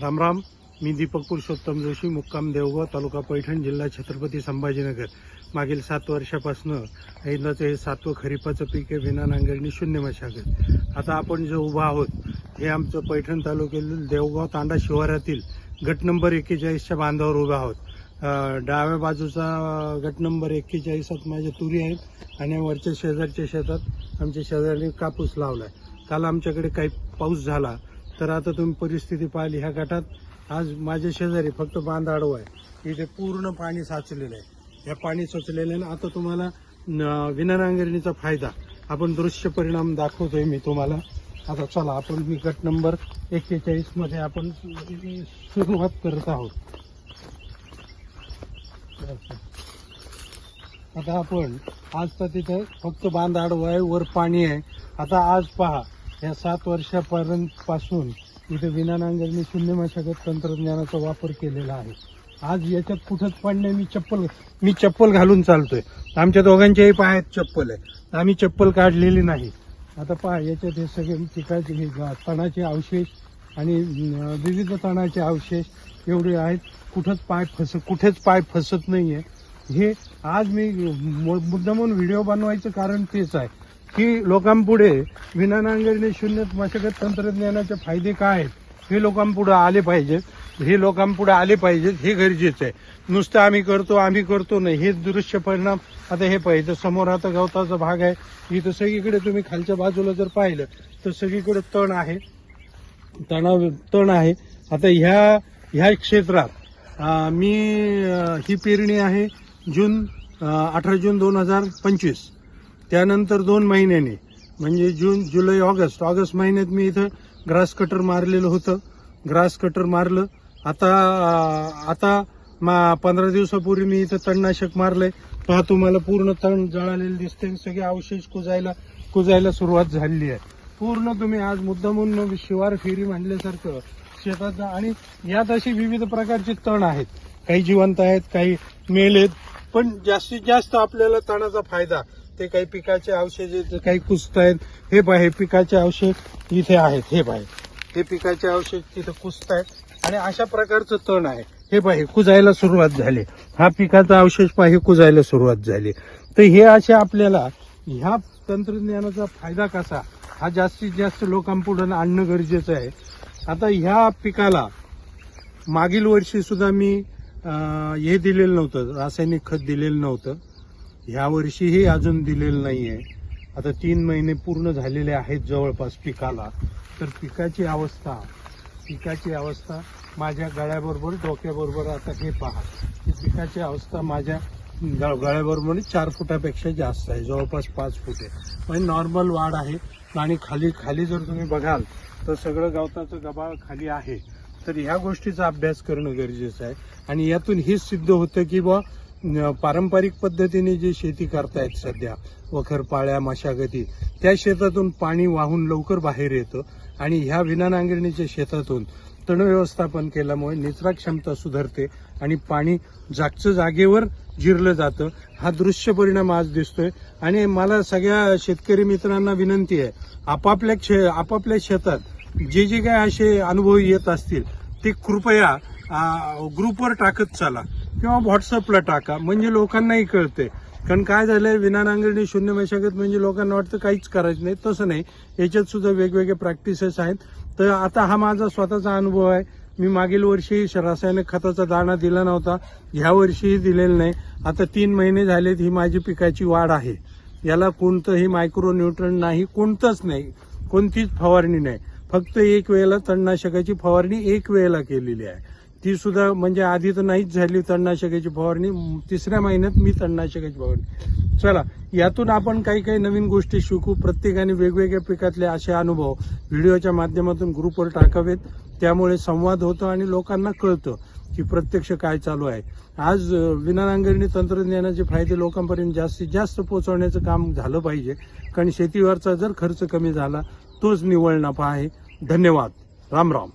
रामराम मी दीपक पुरुषोत्तम जोशी मुक्काम देवगाव तालुका पैठण जिल्हा छत्रपती संभाजीनगर. मागील सात वर्षापासून यंदाचं हे सातवं खरीपाचं पीक आहे विना नांगरणी शून्य मशागत. आता आपण जे उभा आहोत हे आमचं पैठण तालुक्यातील देवगाव तांडा शिवारातील गट नंबर एक्केचाळीसच्या बांधावर उभा आहोत. डाव्या बाजूचा गट नंबर एक्केचाळीसात माझ्या तुरी आहेत आणि वरच्या शेजारच्या शेतात आमच्या शेजारी कापूस लावला आहे काल आमच्याकडे काही पाऊस झाला तर आता तुम्ही परिस्थिती पाहिली ह्या गटात आज माझ्या शेजारी फक्त बांध आडवा आहे. इथे पूर्ण पाणी साचलेलं आहे. या पाणी साचलेलं आहे आता तुम्हाला न- फायदा. आपण दृश्य परिणाम दाखवतोय मी तुम्हाला. आता चला आपण मी गट नंबर एक्केचाळीसमध्ये आपण सुरुवात करत आहोत. आता आपण आज तर तिथे फक्त बांध आडवा आहे वर पाणी आहे. आता आज पहा या सात वर्षापर्यंत पासून इथे विनानांगरणी शून्य मशागत तंत्रज्ञानाचा वापर केलेला आहे. आज याच्यात कुठंच पडणे मी चप्पल मी चप्पल घालून चालतोय. आमच्या दोघांच्याही पायात चप्पल आहे. आम्ही चप्पल काढलेली नाही. आता पहा याच्यात हे सगळे पिकाचे हे तणाचे अवशेष आणि विविध तणाचे अवशेष एवढे आहेत. कुठंच पाय फस कुठेच पाय फसत नाही आहे हे आज मी मुद्दामून व्हिडिओ बनवायचं कारण तेच आहे. की लोकांपुढे विना नांगरणी शून्य मशागत तंत्रज्ञानाचे फायदे काय? आहेत हे लोकांपुढे आले पाहिजेत हे लोकांपुढे आले पाहिजेत हे गरजेचं आहे. नुसतं आम्ही करतो आम्ही करतो नाही. हे दृश्य परिणाम आता हे पाहिजे समोर आता गवताचा भाग आहे. इथं सगळीकडे तुम्ही खालच्या बाजूला जर पाहिलं तर सगळीकडे तण आहे. तणाव तण आहे. आता ह्या ह्या क्षेत्रात मी ही पेरणी आहे जून अठरा जून दोन हजार पंचवीस. त्यानंतर दोन महिन्याने म्हणजे जून जुलै ऑगस्ट. ऑगस्ट महिन्यात मी इथं ग्रास कटर मारलेलं होतं. ग्रास कटर मारलं. आता आता मा पंधरा दिवसापूर्वी मी इथं तणनाशक मारलंय. पहा तुम्हाला पूर्ण तण जळालेलं दिसते सगळे अवशेष कुजायला कुजायला सुरुवात झालेली आहे. पूर्ण तुम्ही आज मुद्दामून शिवार फेरी मांडल्यासारखं शेतात आणि यात अशी विविध प्रकारचे तण आहेत. काही जिवंत आहेत काही मेलेत. आहेत पण जास्तीत जास्त आपल्याला तणाचा फायदा ते काही पिकाचे अवशेष काही कुसत आहेत. हे बाहे पिकाचे अवशेष इथे आहेत. हे बाहेर हे पिकाचे अवशेष तिथे कुसत आहेत. आणि अशा प्रकारचं तण आहे. हे बाहे कुजायला सुरुवात झाली. हा पिकाचा अवशेष पाहे कुजायला सुरुवात झाली. तर हे असे आपल्याला ह्या तंत्रज्ञानाचा फायदा कसा? हा जास्तीत जास्त लोकांपुढे आणणं गरजेचं आहे. आता ह्या पिकाला मागील वर्षी सुद्धा मी हे दिलेलं नव्हतं रासायनिक खत दिलेलं नव्हतं. ह्या वर्षीही अजून दिलेलं नाही आहे आता तीन महिने पूर्ण झालेले आहेत जवळपास पिकाला. तर पिकाची अवस्था पिकाची अवस्था माझ्या गळ्याबरोबर डोक्याबरोबर आता हे पहा. की पिकाची अवस्था माझ्या गळ्याबरोबर चार फुटापेक्षा जास्त आहे जवळपास पाच फुटे म्हणजे नॉर्मल वाढ आहे आणि खाली खाली जर तुम्ही बघाल तर सगळं गवताचं गबाळ खाली आहे. तर ह्या गोष्टीचा अभ्यास करणं गरजेचं आहे. आणि यातून हेच सिद्ध होतं की बा पारंपरिक पद्धतीने जे शेती करतायत सध्या वखरपाळ्या मशागती त्या शेतातून पाणी वाहून लवकर बाहेर येतं आणि ह्या विना नांगरणीच्या शेतातून तण व्यवस्थापन केल्यामुळे निचरा क्षमता सुधारते आणि पाणी जागचं जागेवर जिरलं जातं. हा दृश्य परिणाम आज दिसतोय. आणि मला सगळ्या शेतकरी मित्रांना विनंती आहे आपापल्या क्षे आपापल्या शेतात जे जे काय असे अनुभव येत असतील ते कृपया ग्रुपवर टाकत चला. किंवा व्हॉट्सअपला टाका. म्हणजे लोकांनाही कळते. कारण काय झालंय विना नांगरणी शून्य मशागत म्हणजे लोकांना वाटतं काहीच करायचं नाही. तसं नाही. याच्यात सुद्धा वेगवेगळे प्रॅक्टिसेस आहेत. तर आता हा माझा स्वतःचा अनुभव आहे. मी मागील वर्षी रासायनिक खताचा दाणा दिला नव्हता. ह्या वर्षीही दिलेला नाही. आता तीन महिने झालेत ही माझी पिकाची वाढ आहे. याला कोणतंही मायक्रो न्यूट्रन नाही कोणतंच नाही. कोणतीच फवारणी नाही. फक्त एक वेळेला तणनाशकाची फवारणी एक वेळेला केलेली आहे. ती सुद्धा म्हणजे आधी तर नाहीच झाली तणनाशकाची फवारणी. तिसऱ्या महिन्यात मी तणनाशकाची फवारणी. चला यातून आपण काही काही नवीन गोष्टी शिकू. प्रत्येकाने वेगवेगळ्या पिकातले असे अनुभव व्हिडिओच्या माध्यमातून ग्रुपवर टाकावेत. त्यामुळे संवाद होतो आणि लोकांना कळतं की प्रत्यक्ष काय चालू आहे. आज विनानांगरणी तंत्रज्ञानाचे फायदे लोकांपर्यंत जास्तीत जास्त पोहोचवण्याचं काम झालं पाहिजे. कारण शेतीवरचा जर खर्च कमी झाला तोच निव्वळ नफा आहे. धन्यवाद. राम राम.